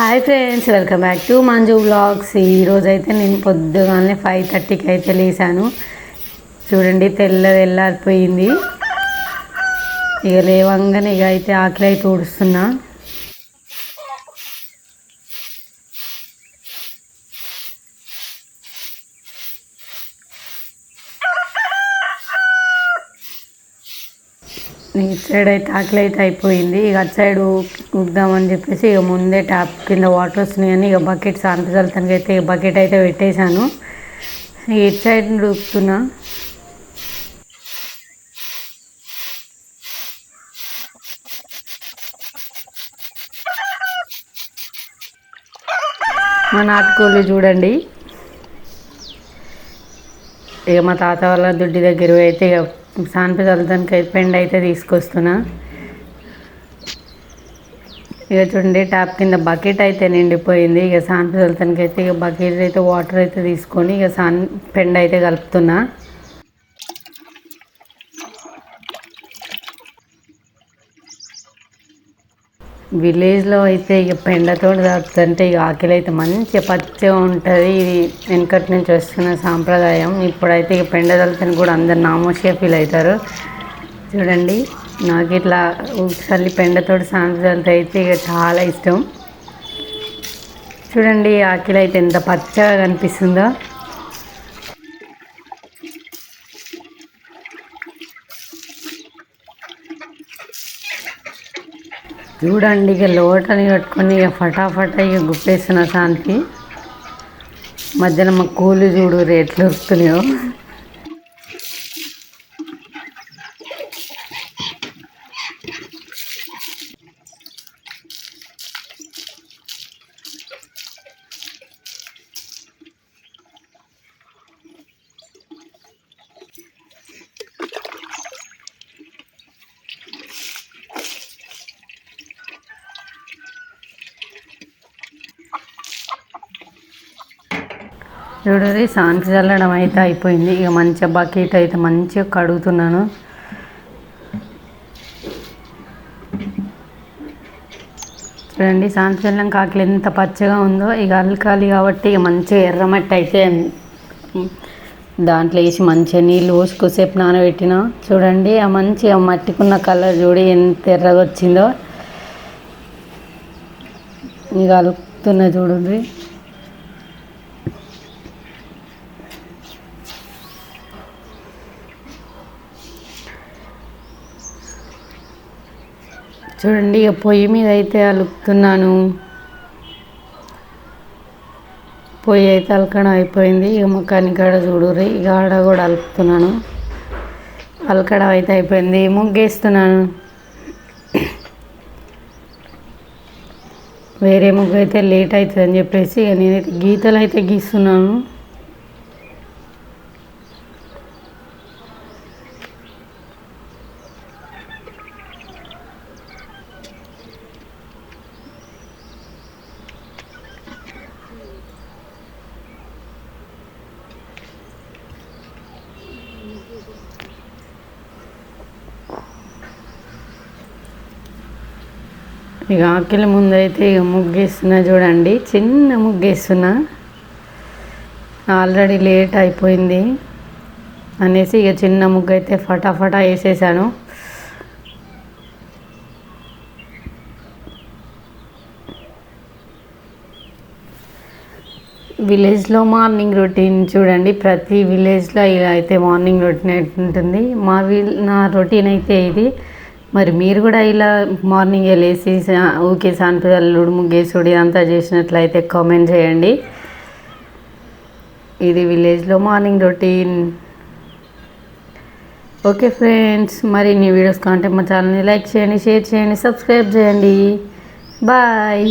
Hi friends welcome back to Manju blogs ఈరోజైతే నేను పొద్దుగానే five థర్టీకి అయితే లేసాను. చూడండి తెల్ల తెల్లారిపోయింది ఇక లేవంగానే ఇక అయితే ఆకలి అయితే ఊడుస్తున్నా. ఇటు సైడ్ అయితే ఆకలి అయితే అయిపోయింది. ఇక అటు సైడ్ ఉగ్దామని చెప్పేసి ఇక ముందే ట్యాప్ కింద వాటర్ వస్తున్నాయని ఇక బకెట్ సాంపజలతానికి అయితే ఇక బకెట్ అయితే పెట్టేశాను. ఇటు సైడ్ ఉడుకుతున్నా మా నాటుకోళ్ళు చూడండి. ఇక మా తాత వాళ్ళ దుడ్డి దగ్గర అయితే ఇక సాన్పి చల్లదానికి పెండ్ అయితే తీసుకొస్తున్నా. ఇక చూడండి ట్యాప్ కింద బకెట్ అయితే నిండిపోయింది. ఇక సాన్పి చల్లదానికి అయితే ఇక బకెట్ అయితే వాటర్ అయితే తీసుకొని ఇక సాన్ పెండ్ అయితే కలుపుతున్నా. విలేజ్లో అయితే ఇక పెండతో తాకుతుంటే ఇక ఆకలి అయితే మంచిగా పచ్చగా ఉంటుంది. ఇది వెనకటి నుంచి వస్తున్న సాంప్రదాయం. ఇప్పుడైతే ఇక పెండ తలుపుని కూడా అందరు నామోషిగా ఫీల్ అవుతారు. చూడండి నాకు ఇట్లా ఒకసారి పెండతోటి సాంప్రదాయాలతో అయితే ఇక చాలా ఇష్టం. చూడండి ఆకిలి అయితే ఎంత పచ్చగా కనిపిస్తుందో. చూడండి ఇక లోటని కట్టుకొని ఇక ఫటాఫట ఇక గుప్పేసిన శాంతి. మధ్యన మా కూలి చూడు రేట్లు వస్తున్నాయో చూడండి సాన్స్ చల్లడం అయితే అయిపోయింది. ఇక మంచిగా బకెట్ అయితే మంచిగా కడుగుతున్నాను. చూడండి సాన్స్ చల్లం కాకలు ఎంత పచ్చగా ఉందో. ఇక అల్కాలి కాబట్టి ఇక మంచిగా ఎర్రమట్టి అయితే దాంట్లో వేసి మంచిగా నీళ్ళు పోసి కొద్దిసేపు నానబెట్టిన. చూడండి ఆ మంచిగా మట్టికున్న కలర్ చూడి ఎంత ఎర్రగా వచ్చిందో. ఇక అలుకుతున్నా చూడండి. చూడండి ఇక పొయ్యి మీద అయితే అలుపుతున్నాను పొయ్యి అయితే అలకడం అయిపోయింది. ఇక ముఖాన్ని కాడ చూడుర్రి. ఇక ఆడ కూడా అలుపుతున్నాను అలకడం అయితే అయిపోయింది. ముగ్గేస్తున్నాను. వేరే ముగ్గు అయితే లేట్ అవుతుంది అని చెప్పేసి ఇక నేనైతే గీతలు అయితే గీస్తున్నాను. ఇక ఆకలి ముందైతే ఇక ముగ్గేస్తున్నా చూడండి. చిన్న ముగ్గేస్తున్నా. ఆల్రెడీ లేట్ అయిపోయింది అనేసి ఇక చిన్న ముగ్గు అయితే ఫటాఫటా వేసేసాను. విలేజ్లో మార్నింగ్ రొటీన్ చూడండి. ప్రతి విలేజ్లో ఇలా అయితే మార్నింగ్ రొటీన్ ఉంటుంది మా విల్ నా రొటీన్ అయితే ఇది. మరి మీరు కూడా ఇలా మార్నింగ్ వెళ్ళేసి ఊకే సాన్పిల్లుడు ముగ్గేసుడు ఇదంతా చేసినట్లయితే కామెంట్ చేయండి. ఇది విలేజ్లో మార్నింగ్ రొటీన్ ఓకే ఫ్రెండ్స్ మరి నీ వీడియోస్ కాంటే మా ఛానల్ని లైక్ చేయండి షేర్ చేయండి సబ్స్క్రైబ్ చేయండి. బాయ్